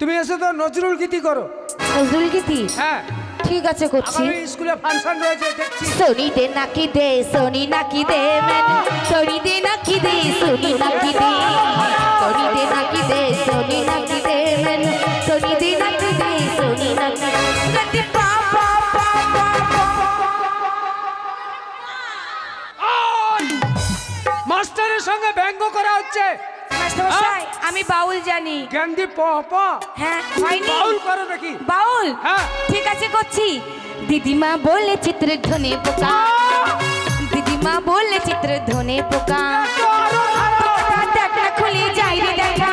তুমি এসে তো নজরুল গীতি করো। নজরুল গীতি? হ্যাঁ। ঠিক আছে করছি। আমার স্কুলে ফাংশন রয়েছে দেখছি। সোনি দে নাকি দে সোনি নাকি দে সোনি দে নাকি দে সোনি নাকি দে। সোনি দে নাকি দে সোনি নাকি দে সোনি দে নাকি দে সোনি নাকি নাকি মাস্টারমশাই আমি বাউল জানি। জ্ঞানদি প প। হ্যাঁ হয়নি। বাউল করো নাকি বাউল? হ্যাঁ। ঠিক আছে করছি। দিদিমা বলে চিত্র ধনে পোকা। দিদিমা বলে চিত্র ধনে পোকা। দেখ খুলে যাই রে দেখা।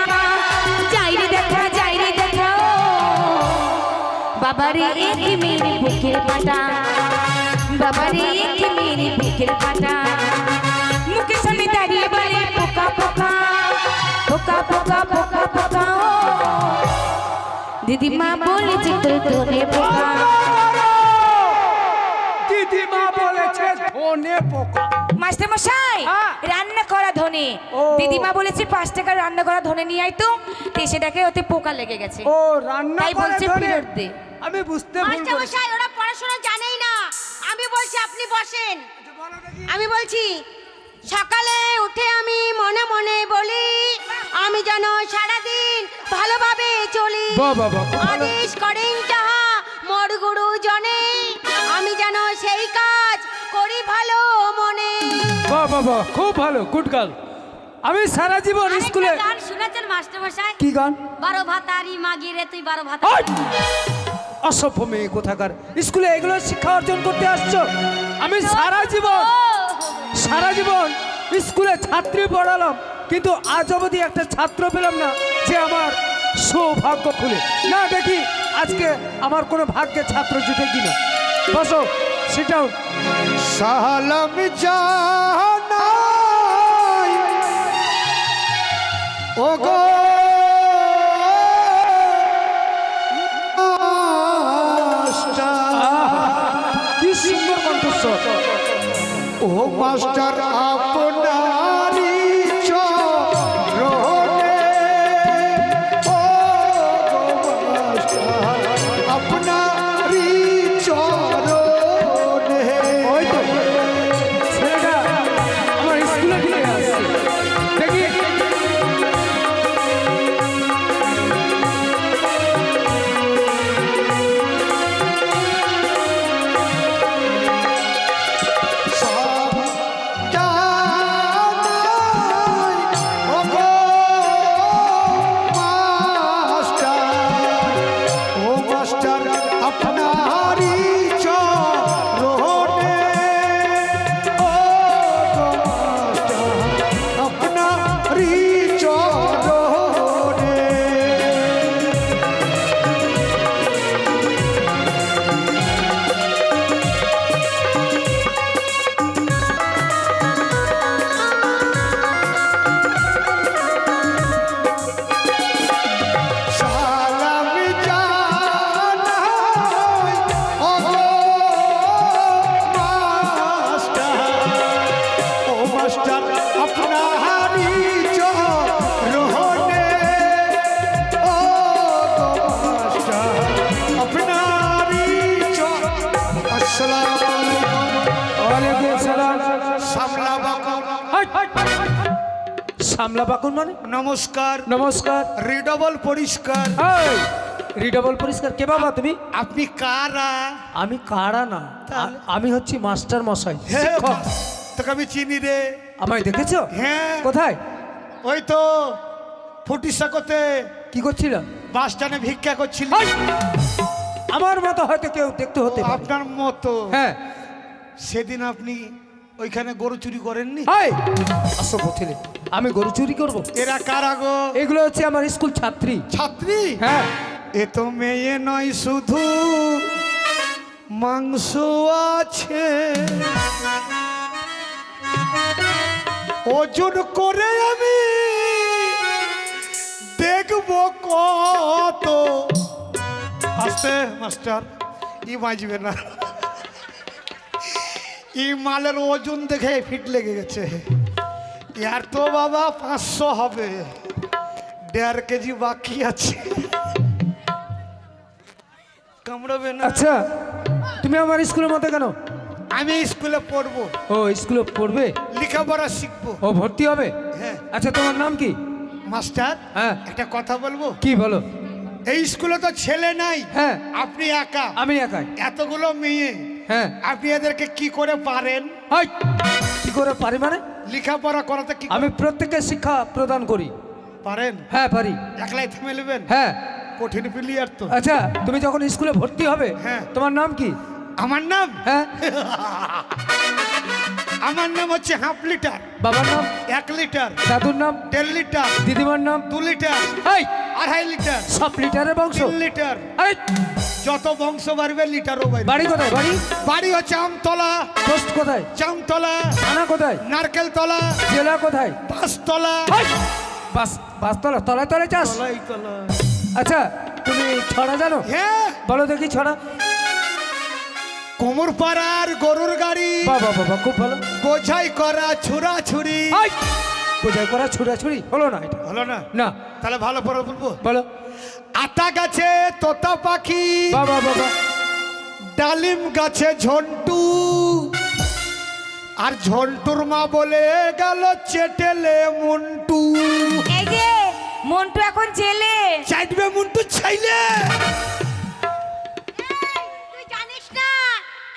যাই রে দেখা যাই রে দেখা। বাবারে এক মেরে বুকের পাটা। বাবারে এক মেরে বুকের পাটা। দিদিমা বলে চিত্র ধনে পোকা। দিদিমা বলেছে ধনে পোকা। মাস্টারমশাই হ্যাঁ। রান্না করা ধনে। দিদিমা বলেছে পাঁচ টাকার রান্না করা ধনে নিয়ে আয় তো। তো সেটাকে ওতে পোকা লেগে গেছে। ও রান্না তাই বলছে? ফেরত দে। আমি বুঝতে ভুল করেছি। মাস্টারমশাই ওরা পড়াশোনা জানেই না। আমি বলছি আপনি বসেন। আমি বলছি সকালে উঠে আমি মনে মনে বলি আমি যেন সারাদিন ভালোভাবে চলি। আদেশ করেন যাহা মোর গুরু জনে আমি যেন সেই কাজ করি ভালো মনে। বাহ খুব ভালো গুড গার্ল। আমি সারা জীবন স্কুলে গান শুনেছেন মাস্টারমশাই? কি গান? বারো ভাতারি মাগি রে তুই বারো ভাতা! অসভ্য মেয়ে কোথাকার। স্কুলে এগুলো শিক্ষা অর্জন করতে আসছো? আমি সারা জীবন সারা জীবন স্কুলে ছাত্রী পড়ালাম কিন্তু আজ অবধি একটা ছাত্র পেলাম না। যে আমার সৌভাগ্য খুলে। না, দেখি আজকে আমার কোনো ভাগ্যে ছাত্র জুটে কিনা। বসো সেটাও সালাম জানাই সামলা বাকুন মানে? নমস্কার। নমস্কার। রিডবল পরিষ্কার। রিডাবল পরিষ্কার। কে বাবা তুমি? আপনি কারা? আমি কারা না? আমি হচ্ছি মাস্টার মশাই তোকে আমি চিনি রে। আমায় দেখেছ? হ্যাঁ। কোথায়? ওই তো ফুটিসাকোতে। কি করছিলাম? বাস স্ট্যান্ডে ভিক্ষা করছিল। আমার মতো হয়তো কেউ দেখতে হতে আপনার মতো। হ্যাঁ। সেদিন আপনি ওইখানে গরু চুরি করেননি? হাই! আসো ছেলে আমি গরু চুরি করব। এরা কারা গো? এগুলো হচ্ছে আমার স্কুল ছাত্রী। ছাত্রী? হ্যাঁ। এ তো মেয়ে নয় শুধু মাংস আছে। ওজন করে আমি দেখব কত। আস্তে মাস্টার ই বাঁচবে না। ই মালের ওজন দেখে ফিট লেগে গেছে। ইয়ার তো বাবা পাঁচশো হবে। দেড় কেজি বাকি আছে। কামড়াবে না। আচ্ছা তুমি আমার স্কুলের মতো কেন? আমি স্কুলে পড়ব। ও স্কুলে পড়বে? লেখাপড়া শিখব। ও ভর্তি হবে? হ্যাঁ। আচ্ছা তোমার নাম কি? মাস্টার হ্যাঁ। একটা কথা বলব? কি বলো? এই স্কুলে তো ছেলে নাই। হ্যাঁ। আপনি একা? আমি একা এতগুলো মেয়ে। হ্যাঁ। আপনি এদেরকে কি করে পারেন? কি করে পারি মানে? লেখাপড়া করাতে কি আমি প্রত্যেককে শিক্ষা প্রদান করি। পারেন? হ্যাঁ পারি। একলাই থেমে নেবেন? হ্যাঁ। কঠিন প্লেয়ার তো। আচ্ছা তুমি যখন স্কুলে ভর্তি হবে হ্যাঁ। তোমার নাম কি? আমার নাম? হ্যাঁ। আমার নাম হচ্ছে হাফ লিটার। বাবার নাম? এক লিটার। দাদুর নাম? দেড় লিটার। দিদিমার নাম? দু লিটার। আড়াই লিটার। সব লিটারের বংশ? তিন লিটার। এই, যত বংশ বাড়বে লিটারও বাড়বে। বাড়ি কোথায়? বাড়ি? বাড়ি হচ্ছে আমতলা পোস্ট কোথায়? চামতলা। থানা কোথায়? নারকেল তলা জেলা কোথায়? এই, বাস বাসতলা তলায় তলায় চাস তলাই তলা। আচ্ছা তুমি ছড়া জানো? হ্যাঁ বলো দেখি ছড়া। কোমর পাড়ার গরুর গাড়ি। বাবা বাবা খুব ভালো। বোঝাই করা ছুরা ছুরি বোঝাই করা ছুড়াছুড়ি হলো না এটা? হলো না। না। তাহলে ভালো করে বলব? বলো। আতা গাছে তোতা পাখি বাবা বাবা ডালিম গাছে ঝন্টু আর ঝন্টুর মা বলে গেল চেটেলে মন্টু। এই যে মন্টু এখন জেলে। চাইবে মুন্টু ছাইলে। তুই জানিস না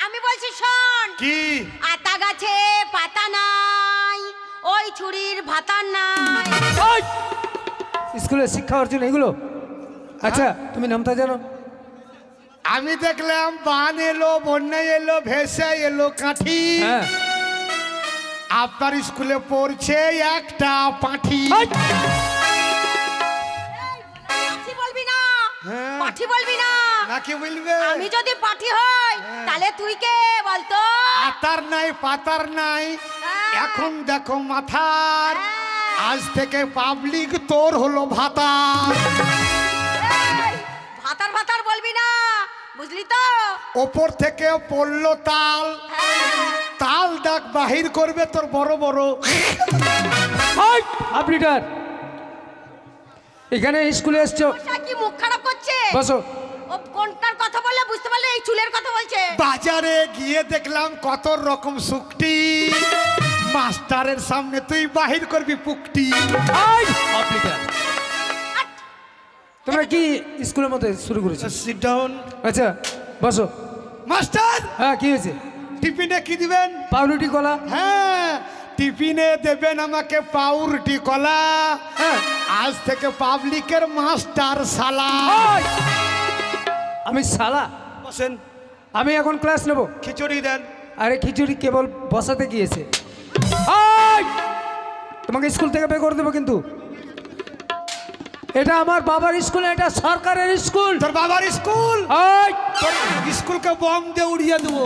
আমি বলছি শোন। কি? আতা গাছে পাতা নাই ওই ছুরির ভাতা নাই স্কুলে শিক্ষা অর্জন এগুলো? আচ্ছা তুমি নামটা জানো? আমি দেখলাম বান এলো বন্যা এলো ভেসে এলো কাঠি। হ্যাঁ। আপনার স্কুলে পড়ছে একটা পাঠি। বলবি না। হ্যাঁ। পাঠি বলবি না। নাকি বলবে? আমি যদি পাঠি হই হ্যাঁ। তাহলে তুই কে বলতো? আতার নাই পাতার নাই। হ্যাঁ। এখন দেখো মাথার। হ্যাঁ। আজ থেকে পাবলিক তোর হলো ভাতার। ভাতার ভাতার বলবি না বুঝলি তো? ওপর থেকে পড়ল তাল। হ্যাঁ। তাল ডাক বাহির করবে তোর বড় বড়! হাফ লিটার এখানে স্কুলে এসছো। কি মুখ খারাপ করছে? বসো। ও কোনটার কথা বললে বুঝতে পারলে এই চুলের কথা বলছে? বাজারে গিয়ে দেখলাম কত রকম শুকটি। মাস্টারের সামনে তুই বাহির করবি পুকটি! তোমরা কি স্কুলের মধ্যে শুরু করেছ? সিট ডাউন আচ্ছা বসো। মাস্টার! হ্যাঁ কি হয়েছে? টিফিনে কি দিবেন? পাউরুটি কলা? হ্যাঁ টিফিনে দেবেন আমাকে পাউরুটি কলা। হ্যাঁ। আজ থেকে পাবলিকের মাস্টার সালা! আমি সালা। বসেন। আমি এখন ক্লাস নেব। খিচুড়ি দেন। আরে খিচুড়ি কেবল বসাতে গিয়েছে! তোমাকে স্কুল থেকে বের করে দেবো কিন্তু। এটা আমার বাবার স্কুল এটা সরকারের স্কুল। তোর বাবার স্কুল! স্কুলকে বম দিয়ে উড়িয়ে দেবো!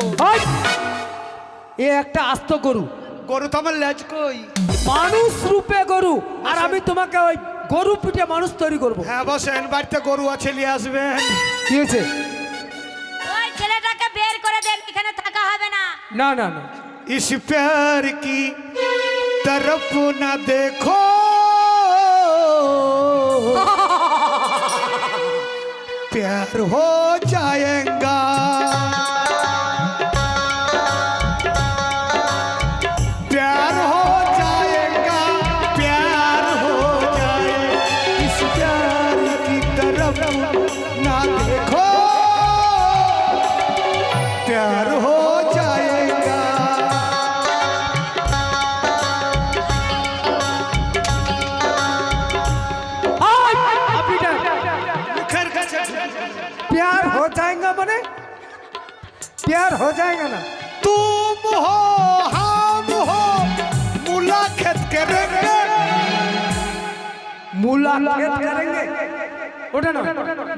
এ একটা আস্ত গরু। গরু তো আমার লেজ কই? মানুষ রূপে গরু। আর আমি তোমাকে ওই গরু পিঠে মানুষ তৈরি করব হ্যাঁ বসেন বাড়িতে গরু আছে নিয়ে আসবেন কি হয়েছে ওই ছেলেটাকে বের করে দেন এখানে থাকা হবে না না না না इस प्यार की तरफ न देखो प्यार हो जाएगा हो जाएगा মানে प्यार हो जाएगा না तुम हो हम हो मुलाकात करेंगे मुलाकात करेंगे ওটা না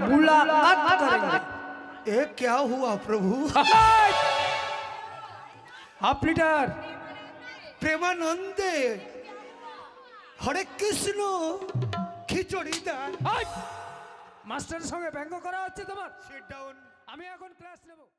मुलाकात करेंगे ये क्या हुआ प्रभु হাফ লিটার প্রেমানন্দে হরে কৃষ্ণ খিচুড়ি দান মাস্টারের সঙ্গে ব্যঙ্গ করা হচ্ছে তোমার? সিট ডাউন আমি এখন ক্লাস নেব।